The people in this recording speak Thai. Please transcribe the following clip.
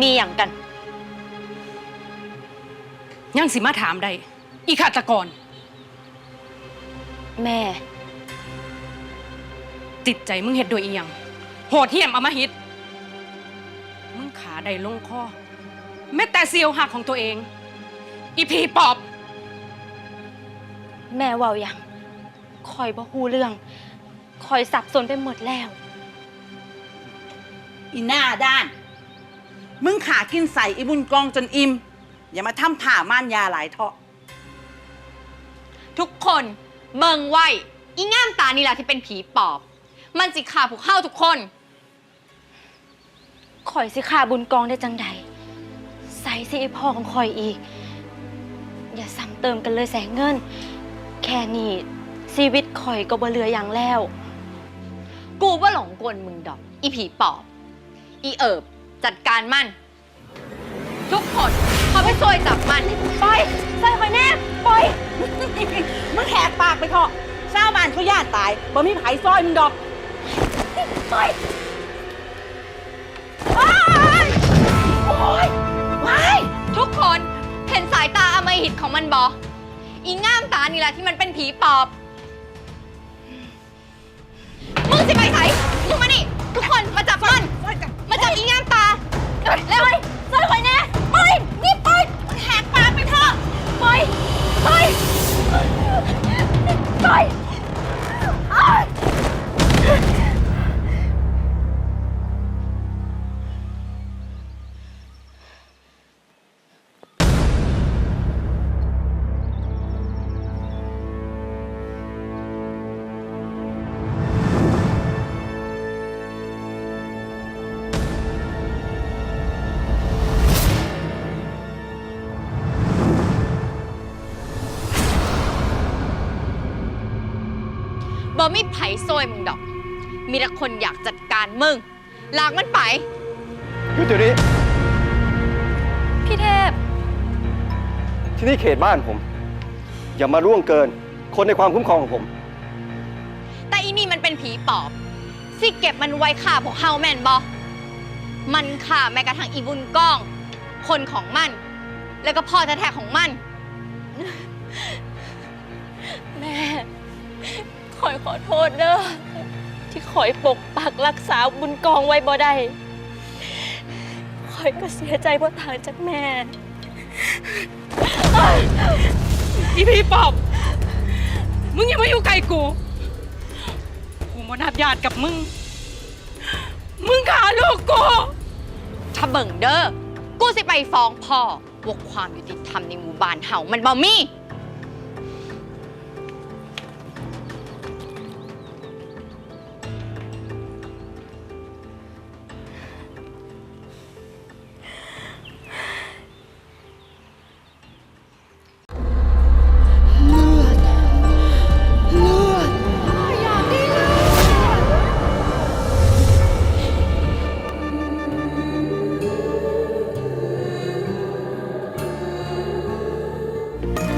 มีอย่างกัน ยังสิมาถามได้อีฆาตกร แม่จิตใจมึงเฮ็ดโดยอีหยังโหดเหี้ยมอำมหิต มึงขาใดลงคอแม้แต่เสียวหักของตัวเอง อีพีปอบ แม่เว่าอย่างคอยบ่ฮู้เรื่อง คอยสับสนไปหมดแล้ว อีหน้าด้าน มึงขากินใส่อีบุญกองจนอิ่มอย่ามาทำผ่าม่านยาหลายเถาะทุกคนเบิงไว้อีง่ามตานี่แหละที่เป็นผีปอบ มันสิขาพวกเข้าทุกคนคอยสิขาบุญกองได้จังใดใส่สิไอพ่อของคอยอีก อย่าซ้ำเติมกันเลยแสงเงิน แค่นี้ชีวิตคอยก็บ่เหลืออย่างแล้ว กูว่าหลงกลมึงดอก อีผีปอบ อีเอิบ จัดการมัน ทุกคนเขาไปช่วยจับมัน ปล่อยใส่คอยแน่ปล่อย มึงแหกปากไปเถอะชาวบ้านเขาญาติตายบ่มีไผซอยมึงดอก ปล่อยปล่อยปล่อยทุกคนเห็นสายตาอำมหิตของมันบออีง่ามตานี่แหละที่มันเป็นผีปอบ มึงสิไปไหนมึงมานี่ ไปไป บอมีไผ่ซวยมึงดอก มีแต่คนอยากจัดการมึง ลากมันไป หยุดเดี๋ยวนี้พี่เทพ ที่นี่เขตบ้านผม อย่ามาร่วงเกิน คนในความคุ้มครองของผม แต่อีนี่มันเป็นผีปอบสิเก็บมันไว้ฆ่าพวกเฮาแม่นบอมันฆ่าแม้กระทั่งอีบุญก้อง คนของมัน แล้วก็พ่อแท้ๆของมัน แม่คอย ขอโทษเด้อที่คอยปกปักรักษาบุญกองไว้บ่ได้คอยก็เสียใจเพราะทางจากแม่อีพีปอบมึงอย่ามาอยู่ไกลกู กูมานับญาติกับมึง มึงขาลูกกูถ้าเบิ่งเด้อ กูสิไปฟ้องพ่อว่าความยุติธรรมในหมู่บ้านเฮามันบ่มี Bye.